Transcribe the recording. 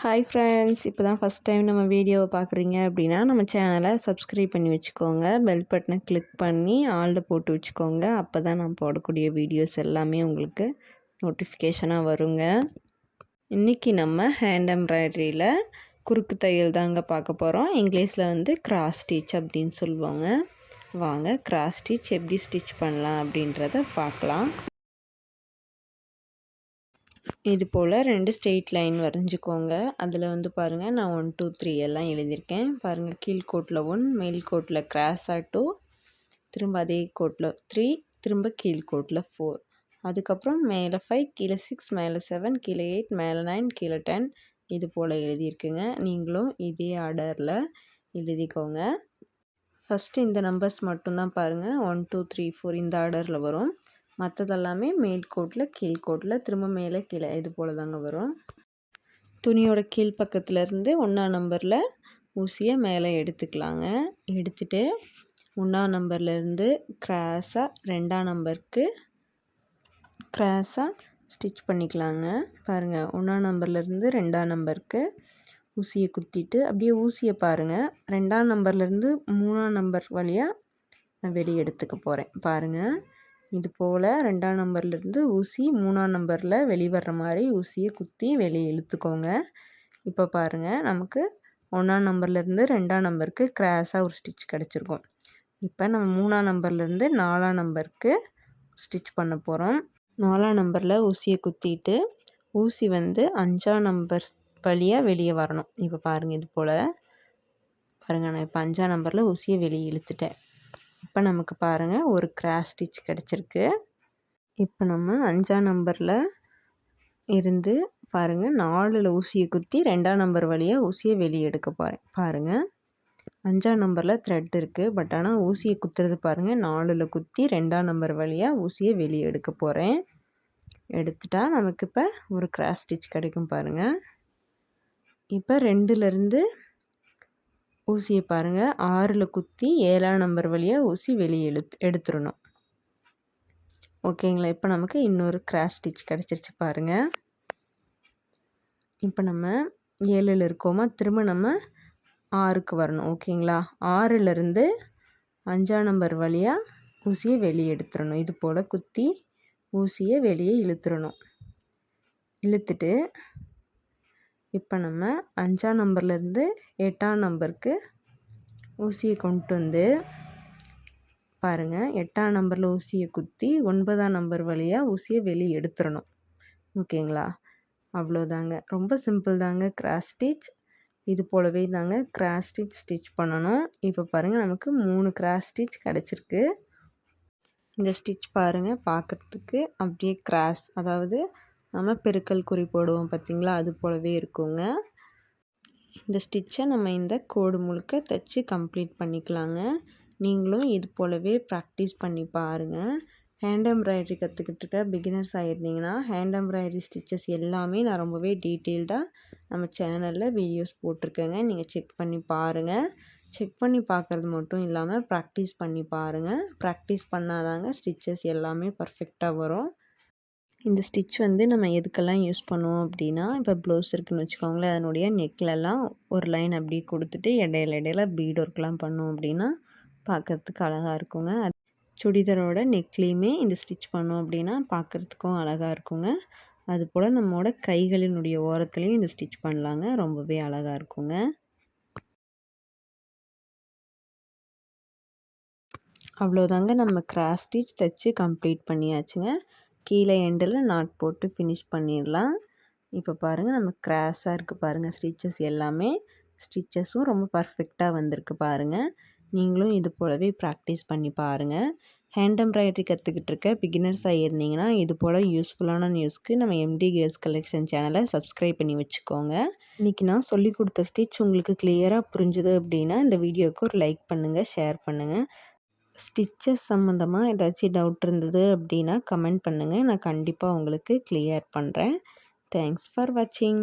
Hi friends இப்போ தான் first time நம்ம வீடியோவை பார்க்குறீங்க அப்படின்னா நம்ம சேனலை சப்ஸ்கிரைப் பண்ணி வச்சுக்கோங்க. பெல் பட்டனை கிளிக் பண்ணி ஆளில் போட்டு வச்சுக்கோங்க. அப்போ தான் நான் போடக்கூடிய வீடியோஸ் எல்லாமே உங்களுக்கு நோட்டிஃபிகேஷனாக வருங்க. இன்றைக்கி நம்ம ஹேண்ட் எம்ப்ராய்டரியில் குறுக்கு தையல் தாங்க பார்க்க போகிறோம் இங்கிலீஷில் வந்து கிராஸ் ஸ்டிச் அப்படின்னு சொல்லுவாங்க. வாங்க கிராஸ் ஸ்டிச் எப்படி ஸ்டிச் பண்ணலாம் அப்படின்றத பார்க்கலாம். இது போல் ரெண்டு ஸ்ட்ரெயிட் லைன் வரைஞ்சிக்கோங்க. அதில் வந்து பாருங்கள் நான் ஒன் டூ த்ரீ எல்லாம் எழுதியிருக்கேன். பாருங்கள் கீழ்கோட்டில் ஒன் மேல் கோட்டில் கிராஸாக டூ திரும்ப அதே கோட்டில் த்ரீ திரும்ப கீழ்கோட்டில் ஃபோர் அதுக்கப்புறம் மேலே ஃபைவ் கீழே சிக்ஸ் மேலே செவன் கீழே எயிட் மேலே நைன் கீழே டென் இது போல் எழுதியிருக்குங்க. நீங்களும் இதே ஆர்டரில் எழுதிக்கோங்க. ஃபஸ்ட்டு இந்த நம்பர்ஸ் மட்டும்தான் பாருங்கள் ஒன் டூ த்ரீ ஃபோர் இந்த ஆர்டரில் வரும். மற்றதெல்லாமே மேல் கோட்டில் திரும்ப மேலே கீழே இது போல் தாங்க வரும். துணியோட கீழ்ப்பக்கத்துலேருந்து ஒன்றா நம்பரில் ஊசியை மேலே எடுத்துக்கலாங்க. எடுத்துகிட்டு ஒன்றா நம்பர்லேருந்து க்ராஸாக ரெண்டாம் நம்பருக்கு க்ராஸாக ஸ்டிச் பண்ணிக்கலாங்க. பாருங்கள் ஒன்றா நம்பர்லேருந்து ரெண்டாம் நம்பருக்கு ஊசியை குத்திட்டு அப்படியே ஊசியை பாருங்கள் ரெண்டாம் நம்பர்லேருந்து மூணாம் நம்பர் வழியாக நான் வெளியே எடுத்துக்க போகிறேன் பாருங்கள் இது போல் ரெண்டாம் நம்பர்லேருந்து ஊசி மூணாம் நம்பரில் வெளிவர்ற மாதிரி ஊசியை குத்தி வெளியே இழுத்துக்கோங்க. இப்போ பாருங்கள் நமக்கு ஒன்றாம் நம்பர்லேருந்து ரெண்டாம் நம்பருக்கு க்ராஸாக ஒரு ஸ்டிச் கிடச்சிருக்கும். இப்போ நம்ம மூணாம் நம்பர்லேருந்து நாலாம் நம்பருக்கு ஸ்டிச் பண்ண போகிறோம் நாலாம் நம்பரில் ஊசியை குத்திட்டு ஊசி வந்து அஞ்சாம் நம்பர் வழியாக வெளியே வரணும். இப்போ பாருங்கள் இது போல். பாருங்கள் நான் இப்போ அஞ்சாம் நம்பரில் ஊசியை வெளியே இழுத்துட்டேன். இப்போ நமக்கு பாருங்கள் ஒரு கிராஸ் ஸ்டிச் கிடச்சிருக்கு. இப்போ நம்ம அஞ்சாம் நம்பரில் இருந்து பாருங்கள் நாலில் ஊசியை குத்தி ரெண்டாம் நம்பர் வழியாக ஊசியை வெளியே எடுக்க போகிறேன் பாருங்கள் அஞ்சாம் நம்பரில் த்ரெட் இருக்குது பட் ஆனால் ஊசியை குத்துறது பாருங்கள் நாலில் குத்தி ரெண்டாம் நம்பர் வழியாக ஊசியை வெளியே எடுக்க போகிறேன் எடுத்துட்டா நமக்கு இப்போ ஒரு கிராஸ் ஸ்டிச் கிடைக்கும் பாருங்கள் இப்போ ரெண்டுலேருந்து ஊசியை பாருங்கள் ஆறில் குத்தி ஏழாம் நம்பர் வழியாக ஊசி வெளியே எழுத் எடுத்துடணும் ஓகேங்களா? இப்போ நமக்கு இன்னொரு கிராஸ் ஸ்டிச் கிடச்சிருச்சு பாருங்கள் இப்போ நம்ம ஏழில் இருக்கோமா? திரும்ப நம்ம ஆறுக்கு வரணும். ஓகேங்களா? ஆறிலிருந்து அஞ்சாம் நம்பர் வழியாக ஊசியை வெளியே எடுத்துடணும் இது போல் குத்தி ஊசியை வெளியே இழுத்துடணும் இழுத்துட்டு இப்போ நம்ம அஞ்சாம் நம்பர்லேருந்து எட்டாம் நம்பருக்கு ஊசியை கொண்டு வந்து பாருங்கள் எட்டாம் நம்பரில் ஊசியை குத்தி ஒன்பதாம் நம்பர் வழியாக ஊசியை வெளியே எடுத்துடணும் ஓகேங்களா? அவ்வளோதாங்க. ரொம்ப சிம்பிள் தாங்க. கிராஸ் ஸ்டிச் இது போலவே தாங்க கிராஸ் ஸ்டிச் ஸ்டிச் பண்ணணும். இப்போ பாருங்கள் நமக்கு மூணு கிராஸ் ஸ்டிச் கிடச்சிருக்கு. இந்த ஸ்டிச் பாருங்கள் பார்க்குறதுக்கு அப்படியே கிராஸ் அதாவது நம்ம பெருக்கல் குறி போடுவோம் பார்த்திங்களா? அது போலவே இருக்குங்க. இந்த ஸ்டிச்சை நம்ம இந்த கோடு முழுக்க தைச்சி கம்ப்ளீட் பண்ணிக்கலாங்க. நீங்களும் இது போலவே ப்ராக்டிஸ் பண்ணி பாருங்கள் ஹேண்ட் எம்ப்ராய்டரி கற்றுக்கிட்டு இருக்க பிகினர்ஸ் ஆகிருந்தீங்கன்னா ஹேண்ட் எம்ப்ராய்டரி ஸ்டிச்சஸ் எல்லாமே நான் ரொம்பவே டீட்டெயில்டாக நம்ம சேனலில் வீடியோஸ் போட்டிருக்கேங்க. நீங்கள் செக் பண்ணி பாருங்கள் செக் பண்ணி பார்க்குறது மட்டும் இல்லாமல் ப்ராக்டிஸ் பண்ணி பாருங்கள் ப்ராக்டிஸ் பண்ணாதாங்க ஸ்டிச்சஸ் எல்லாமே பர்ஃபெக்டாக வரும். இந்த ஸ்டிச் வந்து நம்ம எதுக்கெல்லாம் யூஸ் பண்ணுவோம் அப்படின்னா இப்போ ப்ளவுஸ் இருக்குதுன்னு வச்சுக்கோங்களேன் அதனுடைய நெக்லெல்லாம் ஒரு லைன் அப்படி கொடுத்துட்டு இடையில இடையில பீட் ஒர்க்லாம் பண்ணோம் அப்படின்னா பார்க்குறதுக்கு அழகாக இருக்குங்க. சுடிதாரோட நெக்லேயுமே இந்த ஸ்டிச் பண்ணோம் அப்படின்னா பார்க்குறதுக்கும் அழகாக இருக்குங்க. அதுபோல் நம்மளோட கைகளினுடைய ஓரத்துலேயும் இந்த ஸ்டிச் பண்ணலாங்க. ரொம்பவே அழகாக இருக்குங்க. அவ்வளோதாங்க நம்ம கிராஸ் ஸ்டிச் தைச்சி கம்ப்ளீட் பண்ணியாச்சுங்க. கீழே எண்டில் நாட் போட்டு ஃபினிஷ் பண்ணிடலாம். இப்போ பாருங்கள் நம்ம கிராஸாக இருக்குது பாருங்கள் ஸ்டிச்சஸ் எல்லாமே. ஸ்டிச்சஸும் ரொம்ப பர்ஃபெக்டாக வந்திருக்கு பாருங்கள் நீங்களும் இது போலவே ப்ராக்டிஸ் பண்ணி பாருங்கள் ஹேண்ட் எம்ப்ராய்டரி கற்றுக்கிட்டு இருக்க பிகினர்ஸாக இருந்தீங்கன்னா இது போல் யூஸ்ஃபுல்லான நியூஸ்க்கு நம்ம எம்டி கேர்ள்ஸ் கலெக்ஷன் சேனலை சப்ஸ்கிரைப் பண்ணி வச்சுக்கோங்க. இன்றைக்கி நான் சொல்லி கொடுத்த ஸ்டிச் உங்களுக்கு கிளியராக புரிஞ்சுது அப்படின்னா இந்த வீடியோவுக்கு ஒரு லைக் பண்ணுங்கள் ஷேர் பண்ணுங்கள் ஸ்டிச்சஸ் சம்மந்தமாக ஏதாச்சும் டவுட் இருந்தது அப்படின்னா கமெண்ட் பண்ணுங்கள் நான் கண்டிப்பாக உங்களுக்கு கிளியர் பண்ணுறேன் தேங்க்ஸ் ஃபார் வாட்சிங்